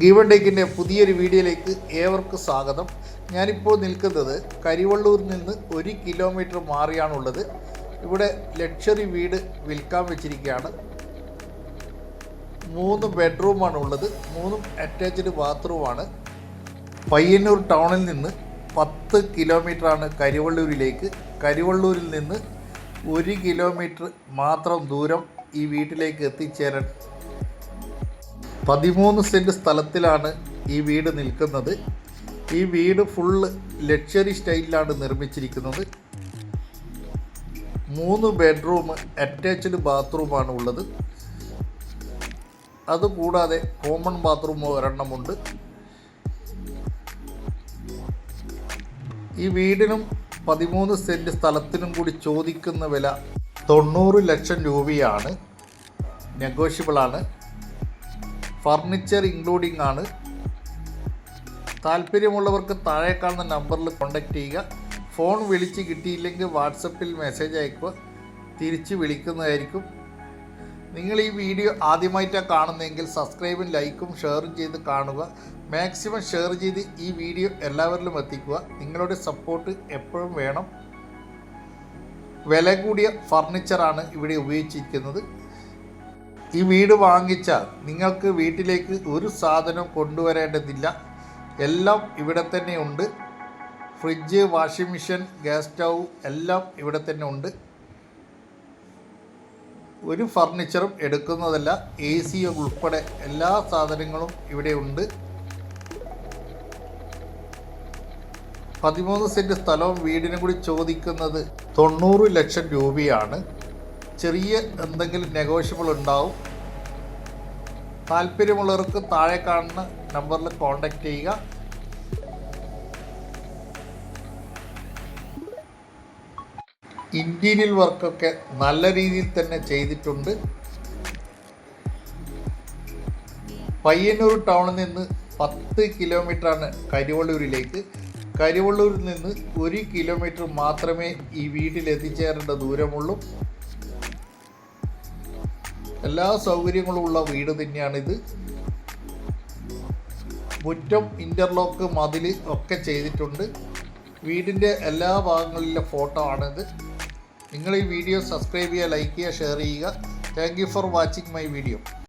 Given ടേക്കിന്റെ പുതിയൊരു വീഡിയോയിലേക്ക് ഏവർക്കും സ്വാഗതം. ഞാനിപ്പോൾ നിൽക്കുന്നത് കരിവള്ളൂരിൽ നിന്ന് ഒരു കിലോമീറ്റർ മാറിയാണുള്ളത്. ഇവിടെ ലക്ഷറി വീട് വിൽക്കാൻ വെച്ചിരിക്കുകയാണ്. മൂന്ന് ബെഡ്റൂമാണ് ഉള്ളത് മൂന്നും അറ്റാച്ച്ഡ് ബാത്റൂമാണ് പയ്യന്നൂർ ടൗണിൽ നിന്ന് പത്ത് കിലോമീറ്ററാണ് കരിവള്ളൂരിലേക്ക്. കരിവള്ളൂരിൽ നിന്ന് ഒരു കിലോമീറ്റർ മാത്രം ദൂരം ഈ വീട്ടിലേക്ക് എത്തിച്ചേരാൻ പതിമൂന്ന് സെന്റ് സ്ഥലത്തിലാണ് ഈ വീട് നിൽക്കുന്നത്. ഈ വീട് ഫുള്ള് ലക്ഷറി സ്റ്റൈലിലാണ് നിർമ്മിച്ചിരിക്കുന്നത്. മൂന്ന് ബെഡ്റൂം അറ്റാച്ച്ഡ് ബാത്റൂമാണ് ഉള്ളത്. അതുകൂടാതെ കോമൺ ബാത്റൂം ഒരെണ്ണമുണ്ട് ഈ വീടിനും പതിമൂന്ന് സെന്റ് സ്ഥലത്തിനും കൂടി ചോദിക്കുന്ന വില തൊണ്ണൂറ് ലക്ഷം രൂപയാണ്. നെഗോഷ്യബിളാണ് ഫർണിച്ചർ ഇൻക്ലൂഡിംഗ് ആണ്. താല്പര്യമുള്ളവർക്ക് താഴെ കാണുന്ന നമ്പറിൽ കോൺടാക്റ്റ് ചെയ്യുക. ഫോൺ വിളിച്ച് കിട്ടിയില്ലെങ്കിൽ വാട്സപ്പിൽ മെസ്സേജ് അയക്കുക. തിരിച്ച് വിളിക്കുന്നതായിരിക്കും. നിങ്ങൾ ഈ വീഡിയോ ആദ്യമായിട്ടാണ് കാണുന്നതെങ്കിൽ സബ്സ്ക്രൈബും ലൈക്കും ഷെയറും ചെയ്ത് കാണുക. മാക്സിമം ഷെയർ ചെയ്ത് ഈ വീഡിയോ എല്ലാവരിലും എത്തിക്കുക. നിങ്ങളുടെ സപ്പോർട്ട് എപ്പോഴും വേണം. വില കൂടിയ ഫർണിച്ചറാണ് ഇവിടെ ഉപയോഗിച്ചിരിക്കുന്നത്. ഈ വീട് വാങ്ങിച്ചാൽ നിങ്ങൾക്ക് വീട്ടിലേക്ക് ഒരു സാധനം കൊണ്ടുവരേണ്ടതില്ല. എല്ലാം ഇവിടെ തന്നെ ഉണ്ട്. Fridge washing machine gas stove എല്ലാം ഇവിടെ തന്നെ ഉണ്ട്. ഒരു ഫർണിച്ചറും എടുക്കുന്നതല്ല എ സി ഉൾപ്പെടെ എല്ലാ സാധനങ്ങളും ഇവിടെ ഉണ്ട്. പതിമൂന്ന് സെന്റ് സ്ഥലവും വീടിനും കൂടി ചോദിക്കുന്നത് തൊണ്ണൂറ് ലക്ഷം രൂപയാണ്. ചെറിയ എന്തെങ്കിലും നെഗോഷ്യബിൾ ഉണ്ടാവും. താല്പര്യമുള്ളവർക്ക് താഴെ കാണുന്ന നമ്പറിൽ കോൺടാക്റ്റ് ചെയ്യുക. ഇന്റീരിയൽ വർക്കൊക്കെ നല്ല രീതിയിൽ തന്നെ ചെയ്തിട്ടുണ്ട്. പയ്യന്നൂർ ടൗണിൽ നിന്ന് പത്ത് കിലോമീറ്ററാണ് കരിവള്ളൂരിലേക്ക്. കരിവള്ളൂരിൽ നിന്ന് ഒരു കിലോമീറ്റർ മാത്രമേ ഈ വീട്ടിൽ എത്തിച്ചേരേണ്ട ദൂരമുള്ളൂ. എല്ലാ സൗകര്യങ്ങളുമുള്ള വീട് തന്നെയാണിത്. മുറ്റം ഇന്റർലോക്ക് മതിൽ ഒക്കെ ചെയ്തിട്ടുണ്ട്. വീടിന്റെ എല്ലാ ഭാഗങ്ങളിലെ ഫോട്ടോ ആണിത്. നിങ്ങൾ ഈ വീഡിയോ സബ്സ്ക്രൈബ് ചെയ്യുക ലൈക്ക് ചെയ്യുക ഷെയർ ചെയ്യുക. Thank you for watching my video